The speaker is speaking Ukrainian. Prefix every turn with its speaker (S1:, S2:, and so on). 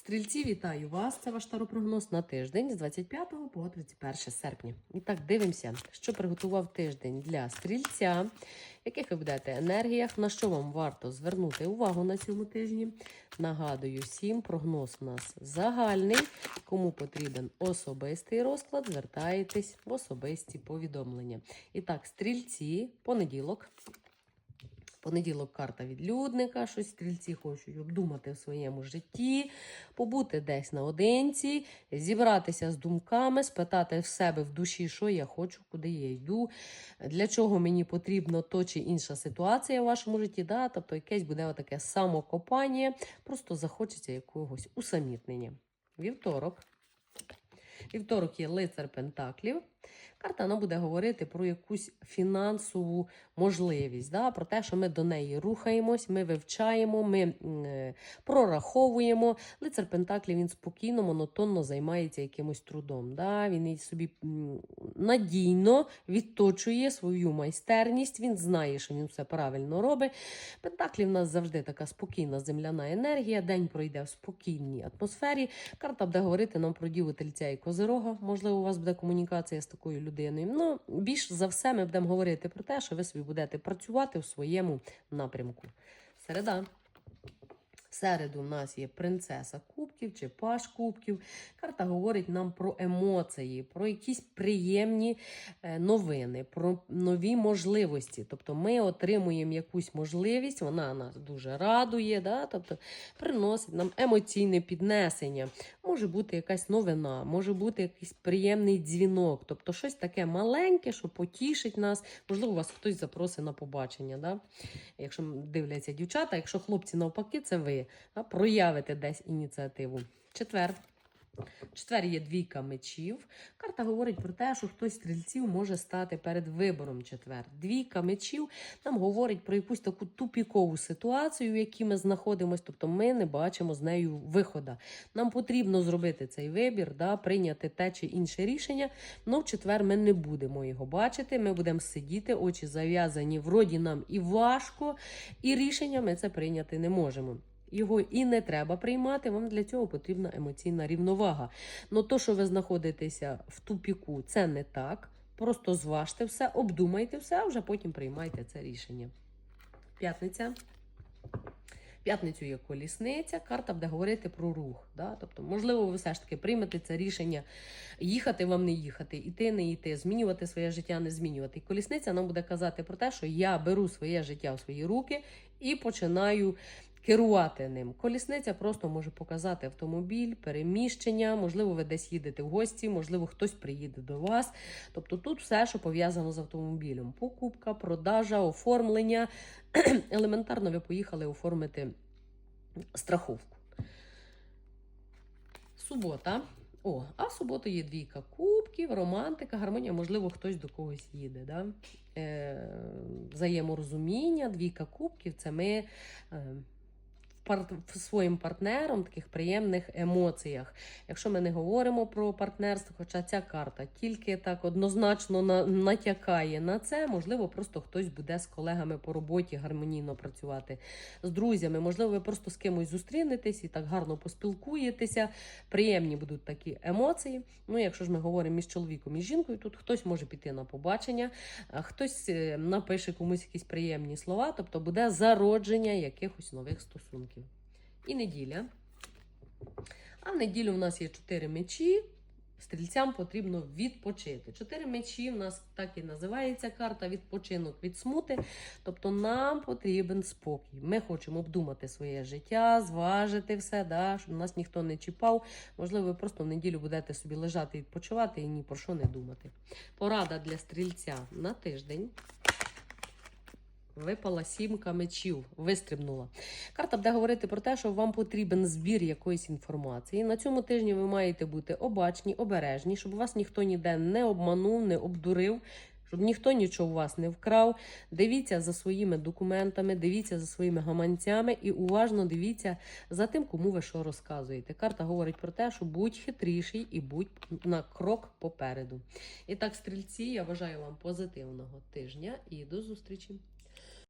S1: Стрільці, вітаю вас! Це ваш таропрогноз на тиждень з 25 по 31 серпня. І так, дивимося, що приготував тиждень для стрільця, яких ви будете енергіях, на що вам варто звернути увагу на цьому тижні. Нагадую всім, прогноз у нас загальний. Кому потрібен особистий розклад, звертаєтесь в особисті повідомлення. І так, стрільці, понеділок. Понеділок карта відлюдника, щось стрільці хочуть обдумати в своєму житті, побути десь наодинці, зібратися з думками, спитати в себе в душі, що я хочу, куди я йду, для чого мені потрібно то чи інша ситуація в вашому житті. Да? Тобто якесь буде таке самокопання, просто захочеться якогось усамітнення. Вівторок. Вівторок є лицар Пентаклів. Карта вона буде говорити про якусь фінансову можливість, да? про те, що ми до неї рухаємось, ми вивчаємо, ми е, прораховуємо. Лицар Пентаклів він спокійно, монотонно займається якимось трудом. Да? Він собі надійно відточує свою майстерність, він знає, що він все правильно робить. Пентаклі в нас завжди така спокійна земляна енергія. День пройде в спокійній атмосфері. Карта буде говорити нам про діву тельця і козирога. Можливо, у вас буде комунікація з такою людиною. Ну, більш за все, ми будемо говорити про те, що ви собі будете працювати в своєму напрямку. Середа. В середу в нас є принцеса кубків чи паш кубків. Карта говорить нам про емоції, про якісь приємні е, новини, про нові можливості. Тобто ми отримуємо якусь можливість, вона нас дуже радує, да? тобто приносить нам емоційне піднесення. Може бути якась новина, може бути якийсь приємний дзвінок, тобто щось таке маленьке, що потішить нас. Можливо, вас хтось запросить на побачення. Да? Якщо дивляться дівчата, якщо хлопці навпаки, це ви да? проявите десь ініціативу. Четвер. Четвер є двійка мечів. Карта говорить про те, що хтось стрільців може стати перед вибором четвер. Двійка мечів нам говорить про якусь таку тупікову ситуацію, в якій ми знаходимося, тобто ми не бачимо з нею виходу. Нам потрібно зробити цей вибір, да, прийняти те чи інше рішення. але в четвер ми не будемо його бачити. Ми будемо сидіти, очі зав'язані, вроді нам і важко, і рішення ми це прийняти не можемо. Його і не треба приймати, вам для цього потрібна емоційна рівновага. Ну то, що ви знаходитеся в тупіку, це не так. Просто зважте все, обдумайте все, а вже потім приймайте це рішення. П'ятниця. П'ятницю є колісниця, карта буде говорити про рух. Да? Тобто, можливо, ви все ж таки приймете це рішення їхати вам не їхати, іти не йти, змінювати своє життя, не змінювати. І колісниця нам буде казати про те, що я беру своє життя в свої руки і починаю керувати ним. Колісниця просто може показати автомобіль, переміщення, можливо, ви десь їдете в гості, можливо, хтось приїде до вас. Тобто тут все, що пов'язано з автомобілем: покупка, продажа, оформлення. Елементарно, ви поїхали оформити страховку. Субота. О, а в суботу є двійка кубків, романтика, гармонія, можливо, хтось до когось їде. Да? Е, взаєморозуміння, двійка кубків це ми. Е, пар- своїм партнером таких приємних емоціях. Якщо ми не говоримо про партнерство, хоча ця карта тільки так однозначно на, натякає на це, можливо, просто хтось буде з колегами по роботі гармонійно працювати з друзями. Можливо, ви просто з кимось зустрінетесь і так гарно поспілкуєтеся. Приємні будуть такі емоції. Ну, якщо ж ми говоримо між чоловіком і жінкою, тут хтось може піти на побачення, хтось е, напише комусь якісь приємні слова, тобто буде зародження якихось нових стосунків. І неділя. А в неділю в нас є чотири мечі. Стрільцям потрібно відпочити. Чотири мечі в нас так і називається карта відпочинок від смути. Тобто нам потрібен спокій. Ми хочемо обдумати своє життя, зважити все, да, щоб нас ніхто не чіпав. Можливо, ви просто в неділю будете собі лежати відпочивати і ні про що не думати. Порада для стрільця на тиждень. Випала сімка мечів, вистрибнула. Карта буде говорити про те, що вам потрібен збір якоїсь інформації. На цьому тижні ви маєте бути обачні, обережні, щоб вас ніхто ніде не обманув, не обдурив, щоб ніхто нічого у вас не вкрав. Дивіться за своїми документами, дивіться за своїми гаманцями і уважно дивіться за тим, кому ви що розказуєте. Карта говорить про те, що будь хитріший і будь на крок попереду. І так, стрільці, я бажаю вам позитивного тижня і до зустрічі!